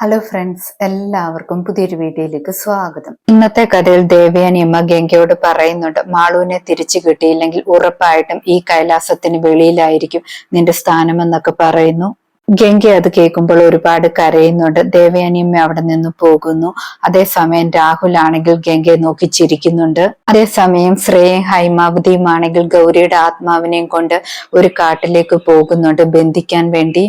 Hello friends എല്ലാവർക്കും പുതിയൊരു വീഡിയോയിലേക്ക് സ്വാഗതം. ഇന്നത്തെ കഥയിൽ ദേവയാനിയമ്മ ഗംഗയോട് പറയുന്നുണ്ട് മാളുവിനെ തിരിച്ചു കിട്ടിയില്ലെങ്കിൽ ഉറപ്പായിട്ടും ഈ കൈലാസത്തിന് വെളിയിലായിരിക്കും നിന്റെ സ്ഥാനം എന്നൊക്കെ പറയുന്നു. ഗംഗ അത് കേൾക്കുമ്പോൾ ഒരുപാട് കരയുന്നുണ്ട്. ദേവയാനിയമ്മ അവിടെ നിന്ന് പോകുന്നു. അതേസമയം രാഹുൽ ആണെങ്കിൽ ഗംഗയെ നോക്കി ചിരിക്കുന്നുണ്ട്. അതേസമയം ശ്രേയം ഹൈമാവതിയും ആണെങ്കിൽ ഗൗരിയുടെ ആത്മാവിനെയും കൊണ്ട് ഒരു കാട്ടിലേക്ക് പോകുന്നുണ്ട് ബന്ധിക്കാൻ വേണ്ടി.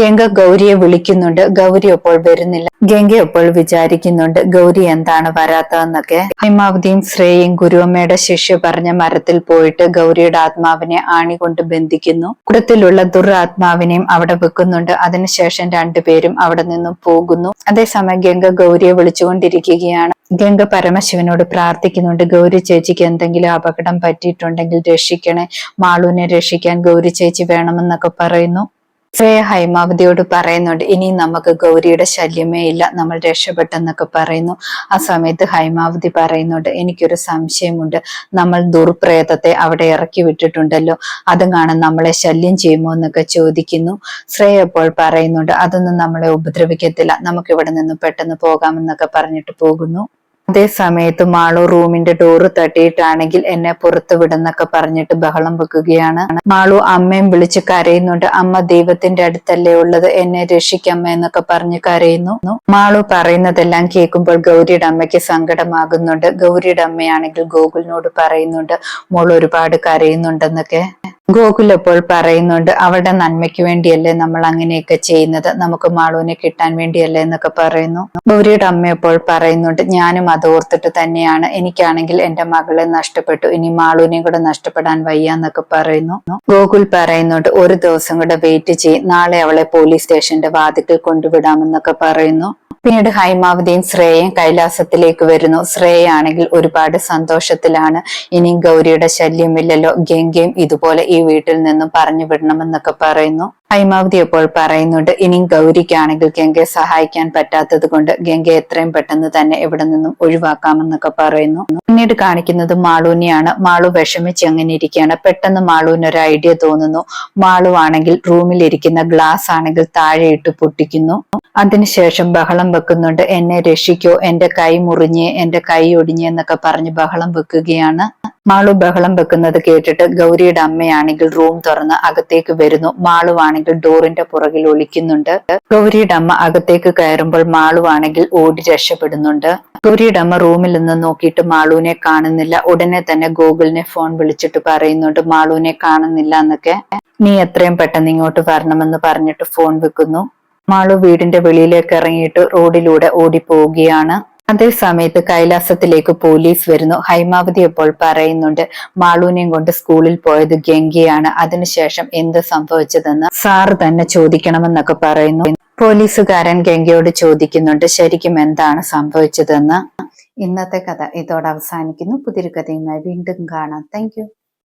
ഗംഗ ഗൗരിയെ വിളിക്കുന്നുണ്ട്. ഗൗരി അപ്പോൾ വരുന്നില്ല. ഗംഗ അപ്പോൾ വിചാരിക്കുന്നുണ്ട് ഗൗരി എന്താണ് വരാത്തതെന്നൊക്കെ. ഹൈമാവതിയും ശ്രേയും ഗുരുവമ്മയുടെ ശിഷ്യ പറഞ്ഞ മരത്തിൽ പോയിട്ട് ഗൗരിയുടെ ആത്മാവിനെ ആണി കൊണ്ട് ബന്ധിക്കുന്നു. കുടത്തിലുള്ള ദുരാത്മാവിനെയും അവിടെ വെക്കുന്നുണ്ട്. അതിനുശേഷം രണ്ടുപേരും അവിടെ നിന്നും പോകുന്നു. അതേസമയം ഗംഗ ഗൗരിയെ വിളിച്ചുകൊണ്ടിരിക്കുകയാണ്. ഗംഗ പരമശിവനോട് പ്രാർത്ഥിക്കുന്നുണ്ട് ഗൗരി ചേച്ചിക്ക് എന്തെങ്കിലും അപകടം പറ്റിയിട്ടുണ്ടെങ്കിൽ രക്ഷിക്കണേ. മാളുവിനെ രക്ഷിക്കാൻ ഗൗരി ചേച്ചി വേണമെന്നൊക്കെ പറയുന്നു. ശ്രേയ ഹൈമാവതിയോട് പറയുന്നുണ്ട്. ഇനി നമുക്ക് ഗൗരിയുടെ ശല്യമേ ഇല്ല. നമ്മൾ രക്ഷപ്പെട്ടെന്നൊക്കെ പറയുന്നു. ആ സമയത്ത് ഹൈമാവതി പറയുന്നുണ്ട് എനിക്കൊരു സംശയമുണ്ട്. നമ്മൾ ദുർപ്രേതത്തെ അവിടെ ഇറക്കി വിട്ടിട്ടുണ്ടല്ലോ. അതും കാണാൻ നമ്മളെ ശല്യം ചെയ്യുമോ എന്നൊക്കെ ചോദിക്കുന്നു. ശ്രേയ അപ്പോൾ പറയുന്നുണ്ട് അതൊന്നും നമ്മളെ ഉപദ്രവിക്കത്തില്ല. നമുക്ക് ഇവിടെ നിന്ന് പെട്ടെന്ന് പോകാമെന്നൊക്കെ പറഞ്ഞിട്ട് പോകുന്നു. അതേ സമയത്ത് മാളു റൂമിന്റെ ഡോറ് തട്ടിയിട്ടാണെങ്കിൽ എന്നെ പുറത്തു വിടുന്നൊക്കെ പറഞ്ഞിട്ട് ബഹളം വെക്കുകയാണ്. മാളു അമ്മയും വിളിച്ച് കരയുന്നുണ്ട്. അമ്മ ദൈവത്തിന്റെ അടുത്തല്ലേ ഉള്ളത്? എന്നെ രക്ഷിക്കമ്മ എന്നൊക്കെ പറഞ്ഞ് കരയുന്നു. മാളു പറയുന്നതെല്ലാം കേൾക്കുമ്പോൾ ഗൗരിയുടെ അമ്മയ്ക്ക് സങ്കടമാകുന്നുണ്ട്. ഗൗരിയുടെ അമ്മയാണെങ്കിൽ ഗോകുലിനോട് പറയുന്നുണ്ട് മോൾ ഒരുപാട് കരയുന്നുണ്ടെന്നൊക്കെ. ഗോകുൽ ഇപ്പോൾ പറയുന്നുണ്ട് അവരുടെ നന്മയ്ക്ക് വേണ്ടിയല്ലേ നമ്മൾ അങ്ങനെയൊക്കെ ചെയ്യുന്നത്. നമുക്ക് മാളുവിനെ കിട്ടാൻ വേണ്ടിയല്ലേ എന്നൊക്കെ പറയുന്നു. ഗൗരിയുടെ അമ്മ ഇപ്പോൾ പറയുന്നുണ്ട് ഞാനും അത് ഓർത്തിട്ട് തന്നെയാണ്. എനിക്കാണെങ്കിൽ എന്റെ മകളെ നഷ്ടപ്പെട്ടു. ഇനി മാളുവിനെയും കൂടെ നഷ്ടപ്പെടാൻ വയ്യ എന്നൊക്കെ പറയുന്നു. ഗോകുൽ പറയുന്നുണ്ട് ഒരു ദിവസം കൂടെ വെയിറ്റ് ചെയ്യും. നാളെ അവളെ പോലീസ് സ്റ്റേഷന്റെ വാതിക്കൽ കൊണ്ടുവിടാമെന്നൊക്കെ പറയുന്നു. പിന്നീട് ഹൈമാവതിയും ശ്രേയയും കൈലാസത്തിലേക്ക് വരുന്നു. ശ്രേയ ആണെങ്കിൽ ഒരുപാട് സന്തോഷത്തിലാണ്. ഇനിയും ഗൗരിയുടെ ശല്യമില്ലല്ലോ. ഗംഗയും ഇതുപോലെ ഈ വീട്ടിൽ നിന്നും പറഞ്ഞു വിടണമെന്നൊക്കെ പറയുന്നു. ഹൈമാവതി അപ്പോൾ പറയുന്നുണ്ട് ഇനിയും ഗൗരിക്കാണെങ്കിൽ ഗംഗയെ സഹായിക്കാൻ പറ്റാത്തത് കൊണ്ട് ഗംഗയെ എത്രയും പെട്ടെന്ന് തന്നെ എവിടെ നിന്നും ഒഴിവാക്കാമെന്നൊക്കെ പറയുന്നു. പിന്നീട് കാണിക്കുന്നത് മാളൂനെയാണ്. മാളു വിഷമിച്ച് അങ്ങനെ ഇരിക്കുകയാണ്. പെട്ടെന്ന് മാളൂന് ഒരു ഐഡിയ തോന്നുന്നു. മാളു ആണെങ്കിൽ റൂമിൽ ഇരിക്കുന്ന ഗ്ലാസ് ആണെങ്കിൽ താഴെ ഇട്ട് പൊട്ടിക്കുന്നു. അതിനുശേഷം ബഹളം വെക്കുന്നുണ്ട്. എന്നെ രക്ഷിക്കോ എന്റെ കൈ മുറിഞ്ഞ് എന്റെ കൈ ഒടിഞ്ഞ് എന്നൊക്കെ പറഞ്ഞ് ബഹളം വെക്കുകയാണ്. മാളു ബഹളം വെക്കുന്നത് കേട്ടിട്ട് ഗൗരിയുടെ അമ്മയാണെങ്കിൽ റൂം തുറന്ന് അകത്തേക്ക് വരുന്നു. മാളുവാണെങ്കിൽ ഡോറിന്റെ പുറകിൽ ഒളിക്കുന്നുണ്ട്. ഗൗരിയുടെ അമ്മ അകത്തേക്ക് കയറുമ്പോൾ മാളുവാണെങ്കിൽ ഓടി രക്ഷപ്പെടുന്നുണ്ട്. ഗൗരിയുടെ അമ്മ റൂമിൽ നിന്ന് നോക്കിയിട്ട് മാളുവിനെ കാണുന്നില്ല. ഉടനെ തന്നെ ഗൂഗിളിനെ ഫോൺ വിളിച്ചിട്ട് പറയുന്നുണ്ട് മാളുവിനെ കാണുന്നില്ല എന്നൊക്കെ. നീ എത്രയും പെട്ടെന്ന് ഇങ്ങോട്ട് വരണമെന്ന് പറഞ്ഞിട്ട് ഫോൺ വെക്കുന്നു. മാളു വീടിന്റെ വെളിയിലേക്ക് ഇറങ്ങിയിട്ട് റോഡിലൂടെ ഓടിപ്പോവുകയാണ്. അതേ സമയത്ത് കൈലാസത്തിലേക്ക് പോലീസ് വരുന്നു. ഹൈമാവതി അപ്പോൾ പറയുന്നുണ്ട് മാളൂനെയും കൊണ്ട് സ്കൂളിൽ പോയത് ഗംഗയാണ്. അതിനുശേഷം എന്ത് സംഭവിച്ചതെന്ന് സാറ് തന്നെ ചോദിക്കണമെന്നൊക്കെ പറയുന്നു. പോലീസുകാരൻ ഗംഗയോട് ചോദിക്കുന്നുണ്ട് ശരിക്കും എന്താണ് സംഭവിച്ചതെന്ന്. ഇന്നത്തെ കഥ ഇതോടെ അവസാനിക്കുന്നു. പുതിയൊരു കഥയുമായി വീണ്ടും കാണാം. താങ്ക്